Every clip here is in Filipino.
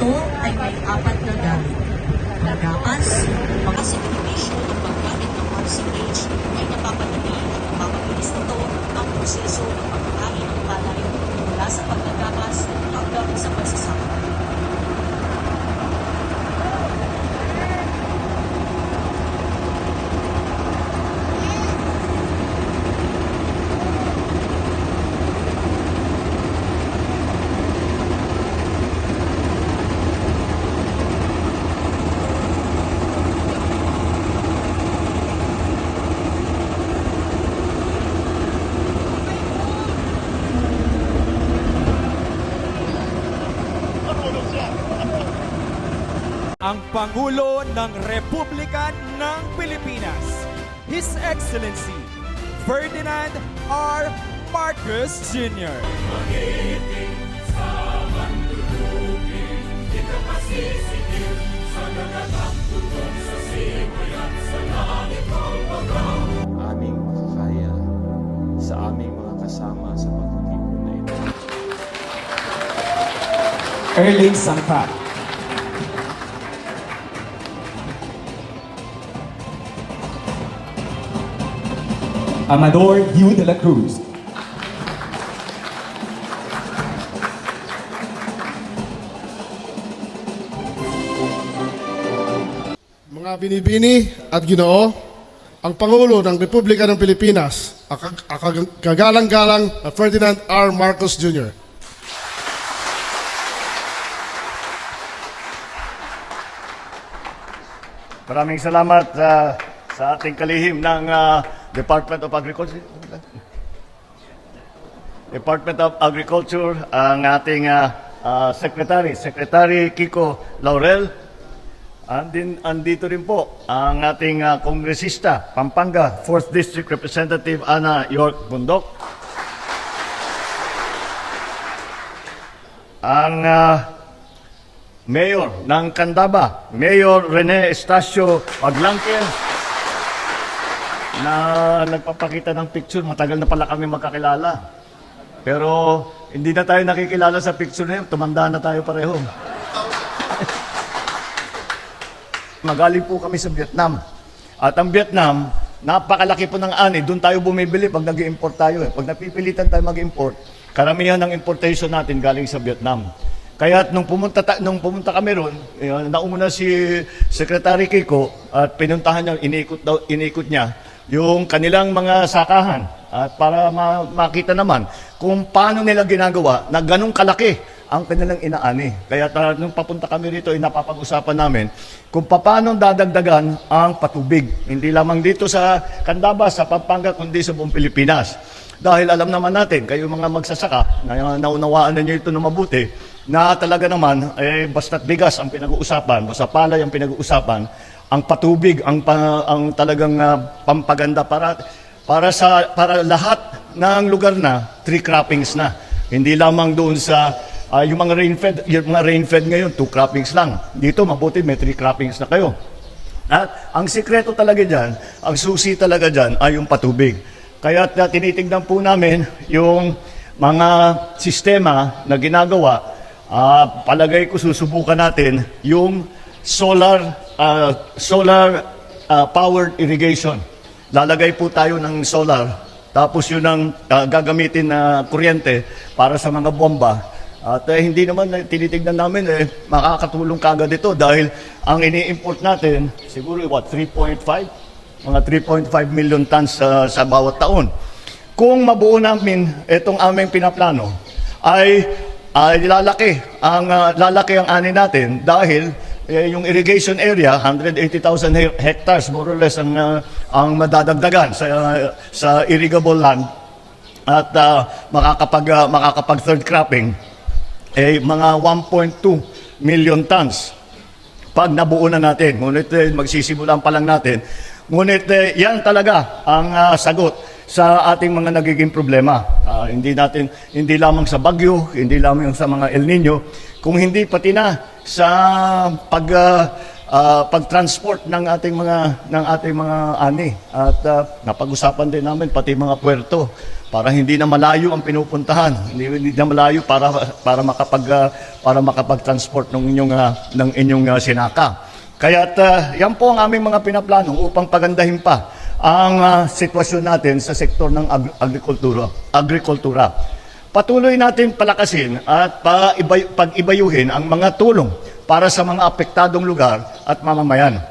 Ito ay may apat na gamit. Magapas, mga sakripisyo at paggamit ng RCH ay napapadali at napapabilis nito ang proseso ng pagkain ng palay mula sa pagkagapas hanggang sa pagsasakot. Ang Pangulo ng Republika ng Pilipinas, His Excellency Ferdinand R. Marcos Jr. aming kaya sa aming mga kasama sa pagtitipon na ito. Erling Sangkat. Amador Hugh de la Cruz. Mga binibini at ginoo, ang Pangulo ng Republika ng Pilipinas, ang kag- ang kag- kagalang-galang na Ferdinand R. Marcos Jr. Maraming salamat ah, sa ating kalihim ng ah, Department of Agriculture. Department of Agriculture, ang ating ah, ah, Secretary, Secretary Kiko Laurel. Andin, andito rin po ang ating ah, kongresista, Pampanga, 4th District Representative Ana York Bundok. Ang ah, Mayor ng Candaba, Mayor Rene Estacio Paglangkin, na nagpapakita ng picture. Matagal na pala kami magkakilala. Pero hindi na tayo nakikilala sa picture na yun. Tumanda na tayo pareho. Magaling po kami sa Vietnam. At ang Vietnam, napakalaki po ng ani. Doon tayo bumibili pag nag import tayo. Eh. Pag napipilitan tayo mag-import, karamihan ng importation natin galing sa Vietnam. Kaya nung pumunta, ta- nung pumunta kami ron, eh, nauna si Secretary Kiko at pinuntahan niya, inikot, daw, inikot niya yung kanilang mga sakahan at para ma- makita naman kung paano nila ginagawa na ganong kalaki ang kanilang inaani. Kaya ta- nung papunta kami rito, inapapag-usapan namin kung paano dadagdagan ang patubig. Hindi lamang dito sa Candaba, sa Pampanga, kundi sa buong Pilipinas. Dahil alam naman natin, kayo mga magsasaka, na naunawaan ninyo ito na mabuti, na talaga naman, eh, basta't bigas ang pinag-uusapan, basta palay ang pinag-uusapan, ang patubig, ang, pa- ang talagang ah, pampaganda para, para, sa, para lahat ng lugar na, tree croppings na. Hindi lamang doon sa ah, yung mga rain-fed, yung mga rain-fed ngayon, two croppings lang. Dito, mabuti, may three croppings na kayo. At ang sikreto talaga dyan, ang susi talaga dyan ay yung patubig. Kaya uh, tinitignan po namin yung mga sistema na ginagawa. Ah, palagay ko susubukan natin yung solar ah, solar ah, powered irrigation. Lalagay po tayo ng solar tapos yun ang ah, gagamitin na kuryente para sa mga bomba. At eh, hindi naman eh, tinitignan namin eh, makakatulong kagad ito dahil ang ini-import natin, siguro what, 3.5? Mga 3.5 million tons sa, sa bawat taon. Kung mabuo namin itong aming pinaplano, ay, ay lalaki ang ah, lalaki ang ani natin dahil eh, yung irrigation area 180,000 he- hectares more or less ang ah, ang madadagdagan sa sa irrigable land at ah, makakapag ah, makakapag third cropping eh mga 1.2 million tons pag nabuo na natin. Ngunit eh, magsisimulan pa lang natin. Ngunit eh, yan talaga ang ah, sagot sa ating mga nagiging problema. Ah, hindi natin hindi lamang sa bagyo, hindi lamang sa mga El Nino, kung hindi pati na sa pag ah, ah, pag-transport ng ating mga ng ating mga ani. At ah, napag-usapan din namin pati mga puerto para hindi na malayo ang pinupuntahan. Hindi, hindi na malayo para para makapag ah, para makapag-transport ng inyong ah, ng inyong ah, sinaka. Kaya yan po ang aming mga pinaplano upang pagandahin pa ang ah, sitwasyon natin sa sektor ng ag- agrikultura agrikultura Patuloy natin palakasin at pag-ibayuhin ang mga tulong para sa mga apektadong lugar at mamamayan.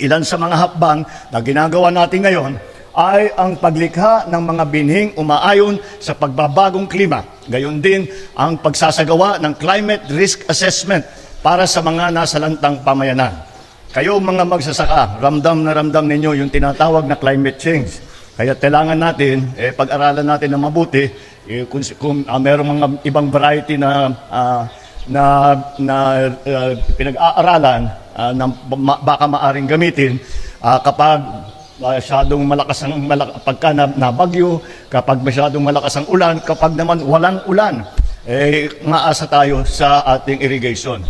Ilan sa mga hakbang na ginagawa natin ngayon ay ang paglikha ng mga binhing umaayon sa pagbabagong klima. Gayon din ang pagsasagawa ng climate risk assessment para sa mga nasa lantang pamayanan. Kayo mga magsasaka, ramdam na ramdam ninyo yung tinatawag na climate change. Kaya kailangan natin, eh, pag-aralan natin na mabuti, eh, kung, kung ah, merong mga ibang variety na ah, na, na ah, pinag-aaralan ah, na ma- baka maaring gamitin ah, kapag masyadong malakas ang malak- pagka na, nabagyo, kapag masyadong malakas ang ulan, kapag naman walang ulan, eh, maasa tayo sa ating irrigation.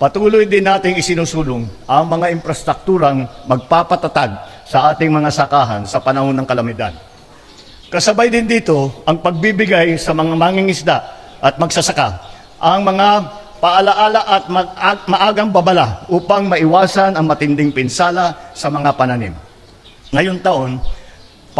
Patuloy din nating isinusulong ang mga infrastrukturang magpapatatag sa ating mga sakahan sa panahon ng kalamidad. Kasabay din dito ang pagbibigay sa mga mangingisda at magsasaka ang mga paalaala at maagang babala upang maiwasan ang matinding pinsala sa mga pananim. Ngayong taon,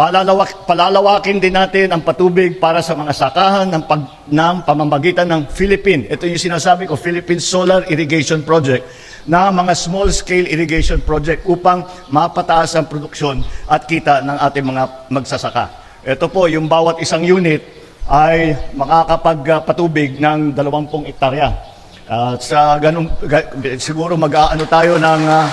palalawak, palalawakin din natin ang patubig para sa mga sakahan ng, pag, ng pamamagitan ng Philippine. Ito yung sinasabi ko, Philippine Solar Irrigation Project na mga small-scale irrigation project upang mapataas ang produksyon at kita ng ating mga magsasaka. Ito po, yung bawat isang unit ay makakapagpatubig ng 20 ektarya. At sa ganung ga- siguro mag-aano tayo ng ah,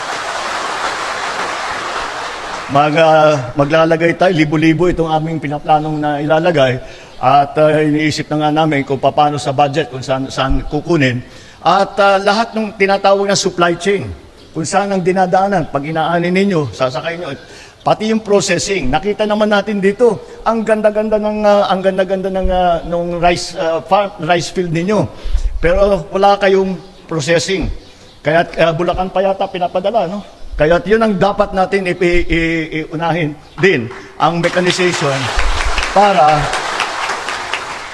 mag, ah, maglalagay tayo, libo-libo itong aming pinaplanong na ilalagay at ah, iniisip na nga namin kung paano sa budget, kung saan, saan kukunin. At ah, lahat ng tinatawag na supply chain, kung saan ang dinadaanan, pag inaanin ninyo, sasakay nyo, pati yung processing. Nakita naman natin dito, ang ganda-ganda ng ah, ang ganda-ganda ng ah, nung rice ah, farm, rice field ninyo. Pero wala kayong processing. Kaya uh, Bulacan pa yata pinapadala, no? Kaya yun ang dapat natin iunahin din, ang mechanization para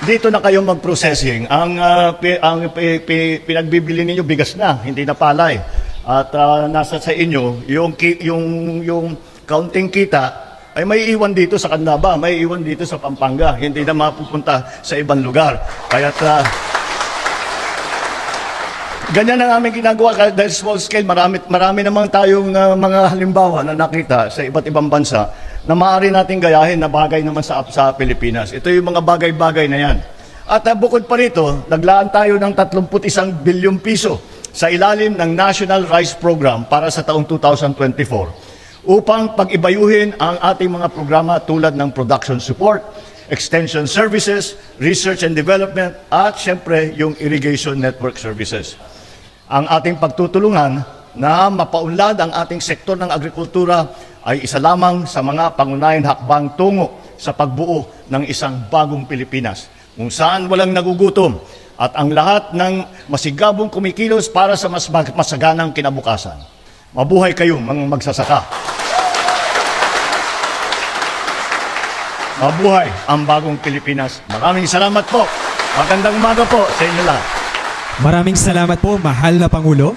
dito na kayo mag-processing. Ang, ah, pi- ang pi- pi- pinagbibili ninyo bigas na, hindi na palay. At ah, nasa sa inyo, yung, yung, yung kaunting kita, ay may iwan dito sa Candaba, may iwan dito sa Pampanga, hindi na mapupunta sa ibang lugar. Kaya Ganyan ang aming ginagawa dahil small scale. Marami, marami naman tayong uh, mga halimbawa na nakita sa iba't ibang bansa na maaari nating gayahin na bagay naman sa, sa Pilipinas. Ito yung mga bagay-bagay na yan. At uh, bukod pa rito, naglaan tayo ng 31 bilyong piso sa ilalim ng National Rice Program para sa taong 2024 upang pag-ibayuhin ang ating mga programa tulad ng production support, extension services, research and development, at syempre yung irrigation network services ang ating pagtutulungan na mapaunlad ang ating sektor ng agrikultura ay isa lamang sa mga pangunahing hakbang tungo sa pagbuo ng isang bagong Pilipinas kung saan walang nagugutom at ang lahat ng masigabong kumikilos para sa mas masaganang kinabukasan. Mabuhay kayo mga magsasaka. Mabuhay ang bagong Pilipinas. Maraming salamat po. Magandang umaga po sa inyo lahat. Maraming salamat po, mahal na Pangulo.